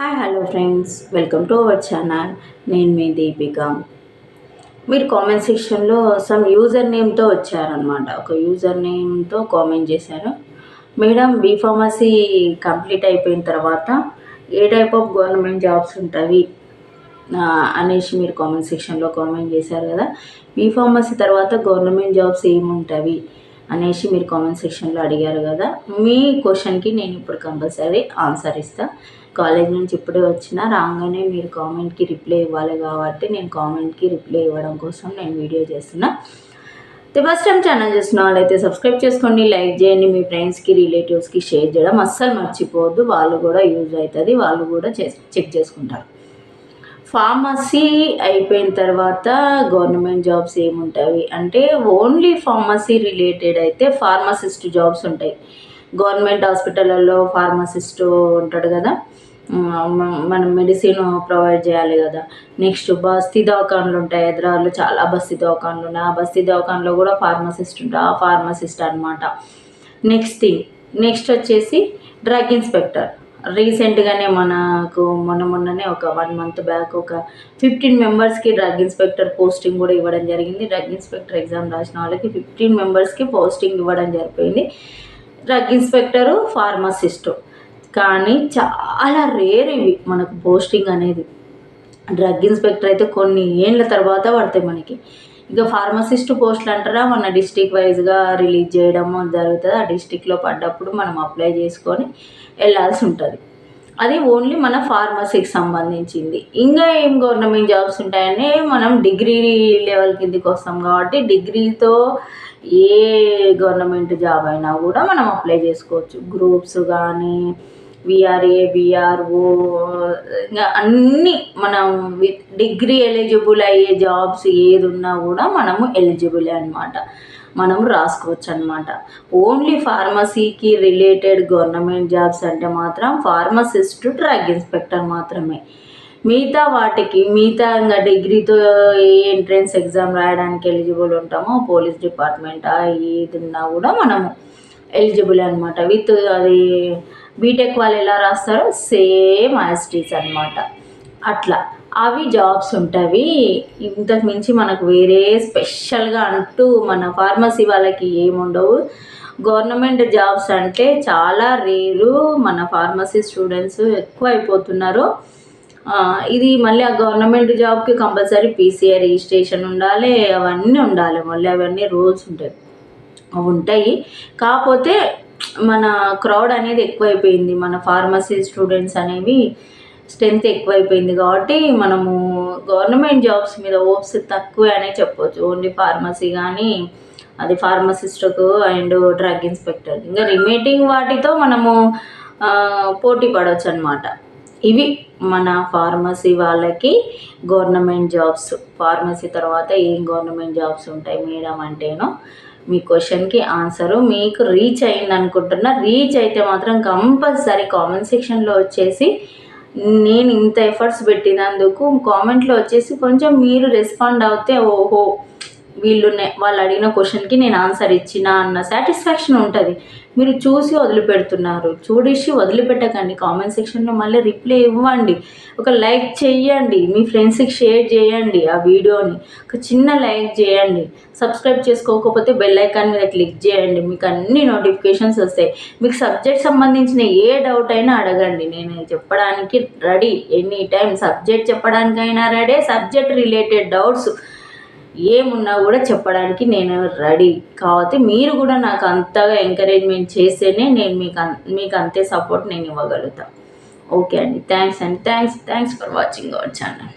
Hi hello friends welcome to our channel నేను మీ దీపిక. మీరు కామెంట్ సెక్షన్లో సమ్ యూజర్ నేమ్తో వచ్చారనమాట ఒక యూజర్ నేమ్తో కామెంట్ చేశారు. మేడం బీ ఫార్మసీ కంప్లీట్ అయిపోయిన తర్వాత ఏ టైప్ ఆఫ్ గవర్నమెంట్ జాబ్స్ ఉంటాయి అనేసి మీరు కామెంట్ సెక్షన్లో కామెంట్ చేశారు కదా. బీ ఫార్మసీ తర్వాత గవర్నమెంట్ జాబ్స్ ఏముంటాయి అనేసి మీరు కామెంట్ సెక్షన్లో అడిగారు కదా మీ క్వశ్చన్కి నేను ఇప్పుడు కంపల్సరీ ఆన్సర్ ఇస్తాను కాలేజ్ నుంచి ఇప్పుడే వచ్చిన రాగానే మీరు కామెంట్కి రిప్లై ఇవ్వాలి కాబట్టి నేను కామెంట్కి రిప్లై ఇవ్వడం కోసం నేను వీడియో చేస్తున్నా. ఫస్ట్ టైం ఛానల్ చూసిన వాళ్ళైతే సబ్స్క్రైబ్ చేసుకోండి లైక్ చేయండి మీ ఫ్రెండ్స్కి రిలేటివ్స్కి షేర్ చేయడం అస్సలు మర్చిపోవద్దు. వాళ్ళు కూడా యూజ్ అవుతుంది వాళ్ళు కూడా చెక్ చేసుకుంటారు. ఫార్మసీ అయిపోయిన తర్వాత గవర్నమెంట్ జాబ్స్ ఏముంటాయి? అంటే ఓన్లీ ఫార్మసీ రిలేటెడ్ అయితే ఫార్మసిస్ట్ జాబ్స్ ఉంటాయి. గవర్నమెంట్ హాస్పిటల్లో ఫార్మసిస్ట్ ఉంటాడు కదా? మనం మెడిసిన్ ప్రొవైడ్ చేయాలి కదా? నెక్స్ట్ బస్తీ దవాఖాన్లు ఉంటాయి. హైదరాబాద్లో చాలా బస్తీ దవాఖాన్లు ఉన్నాయి. ఆ బస్తీ దవాఖాన్లో కూడా ఫార్మసిస్ట్ ఉంటాయి ఆ ఫార్మసిస్ట్ అనమాట నెక్స్ట్ థింగ్ నెక్స్ట్ వచ్చేసి డ్రగ్ ఇన్స్పెక్టర్. రీసెంట్గానే మనకు మొన్న మొన్ననే ఒక వన్ మంత్ బ్యాక్ ఒక ఫిఫ్టీన్ మెంబర్స్కి డ్రగ్ ఇన్స్పెక్టర్ పోస్టింగ్ కూడా ఇవ్వడం జరిగింది. డ్రగ్ ఇన్స్పెక్టర్ ఎగ్జామ్ రాసిన వాళ్ళకి ఫిఫ్టీన్ మెంబర్స్కి పోస్టింగ్ ఇవ్వడం జరిపోయింది డ్రగ్ ఇన్స్పెక్టరు ఫార్మసిస్టు. కానీ చాలా రేర్ ఇవి మనకు పోస్టింగ్ అనేది. డ్రగ్ ఇన్స్పెక్టర్ అయితే కొన్ని ఏళ్ళ తర్వాత పడతాయి మనకి. ఇక ఫార్మసిస్ట్ పోస్టులు అంటారా? మన డిస్టిక్ వైజ్గా రిలీజ్ చేయడం జరుగుతుంది. ఆ డిస్టిక్లో పడ్డప్పుడు మనం అప్లై చేసుకొని వెళ్ళాల్సి ఉంటుంది. అది ఓన్లీ మన ఫార్మసీకి సంబంధించింది. ఇంకా ఏం గవర్నమెంట్ జాబ్స్ ఉంటాయని మనం డిగ్రీ లెవెల్ కిందకి వస్తాం కాబట్టి డిగ్రీతో ఏ గవర్నమెంట్ జాబ్ అయినా కూడా మనం అప్లై చేసుకోవచ్చు. గ్రూప్స్ కానీ విఆర్ఏ విఆర్ఓ ఇంకా అన్నీ మనం డిగ్రీ ఎలిజిబుల్ అయ్యే జాబ్స్ ఏది ఉన్నా కూడా మనము ఎలిజిబులే అనమాట మనం రాసుకోవచ్చు అనమాట ఓన్లీ ఫార్మసీకి రిలేటెడ్ గవర్నమెంట్ జాబ్స్ అంటే మాత్రం ఫార్మసిస్ట్ డ్రగ్ ఇన్స్పెక్టర్ మాత్రమే. మిగతా వాటికి మిగతా ఇంకా డిగ్రీతో ఏ ఎంట్రన్స్ ఎగ్జామ్ రాయడానికి ఎలిజిబుల్ ఉంటామో పోలీస్ డిపార్ట్మెంట్ ఏది ఉన్నా కూడా మనము ఎలిజిబుల్ అనమాట విత్ అది బీటెక్ వాళ్ళు ఎలా రాస్తారో సేమ్ యాస్టీస్ అనమాట అట్లా. అవి జాబ్స్ ఉంటాయి ఇంతకు మించి మనకు వేరే స్పెషల్గా అంటూ మన ఫార్మసీ వాళ్ళకి ఏముండవు గవర్నమెంట్ జాబ్స్ అంటే చాలా రేరు మన ఫార్మసీ స్టూడెంట్స్ ఎక్కువ అయిపోతున్నారు ఇది మళ్ళీ ఆ గవర్నమెంట్ జాబ్కి కంపల్సరీ పీసీఐ రిజిస్ట్రేషన్ ఉండాలి అవన్నీ ఉండాలి. మళ్ళీ అవన్నీ రూల్స్ ఉంటాయి. అవి ఉంటాయి. కాకపోతే మన క్రౌడ్ అనేది ఎక్కువైపోయింది. మన ఫార్మసీ స్టూడెంట్స్ అనేవి స్ట్రెంత్ ఎక్కువైపోయింది కాబట్టి మనము గవర్నమెంట్ జాబ్స్ మీద ఓప్స్ తక్కువే అనే చెప్పవచ్చు ఓన్లీ ఫార్మసీ కానీ అది ఫార్మసిస్ట్కు అండ్ డ్రగ్ ఇన్స్పెక్టర్. ఇంకా రిమేటింగ్ వాటితో మనము పోటీ పడవచ్చు అనమాట ఇవి మన ఫార్మసీ వాళ్ళకి గవర్నమెంట్ జాబ్స్. ఫార్మసీ తర్వాత ఏం గవర్నమెంట్ జాబ్స్ ఉంటాయి మేడం అంటేనో మీ క్వశ్చన్కి ఆన్సరు మీకు రీచ్ అయింది అనుకుంటున్నా రీచ్ అయితే మాత్రం కంపల్సరీ కామెంట్ సెక్షన్లో వచ్చేసి నేను ఇంత ఎఫర్ట్స్ పెట్టినందుకు కామెంట్లో వచ్చేసి కొంచెం మీరు రెస్పాండ్ అవుతే ఓహో వీళ్ళు వాళ్ళు అడిగిన క్వశ్చన్కి నేను ఆన్సర్ ఇచ్చిన అన్న సాటిస్ఫాక్షన్ ఉంటుంది. మీరు చూసి వదిలిపెడుతున్నారు. చూడేసి వదిలిపెట్టకండి. కామెంట్ సెక్షన్లో మళ్ళీ రిప్లై ఇవ్వండి. ఒక లైక్ చేయండి మీ ఫ్రెండ్స్కి షేర్ చేయండి ఆ వీడియోని. ఒక చిన్న లైక్ చేయండి. సబ్స్క్రైబ్ చేసుకోకపోతే బెల్ ఐకాన్ మీద క్లిక్ చేయండి. మీకు అన్ని నోటిఫికేషన్స్ వస్తాయి. మీకు సబ్జెక్ట్ సంబంధించిన ఏ డౌట్ అయినా అడగండి. నేను చెప్పడానికి రెడీ. ఎనీ టైం సబ్జెక్ట్ చెప్పడానికైనా రెడీ. సబ్జెక్ట్ రిలేటెడ్ డౌట్స్ ఏమున్నా కూడా చెప్పడానికి నేను రెడీ. కాబట్టి మీరు కూడా నాకు అంతగా ఎంకరేజ్మెంట్ చేస్తేనే నేను మీకు మీకు అంతే సపోర్ట్ నేను ఇవ్వగలుగుతాను ఓకే అండి. థ్యాంక్స్ అండి. Thanks thanks for watching our channel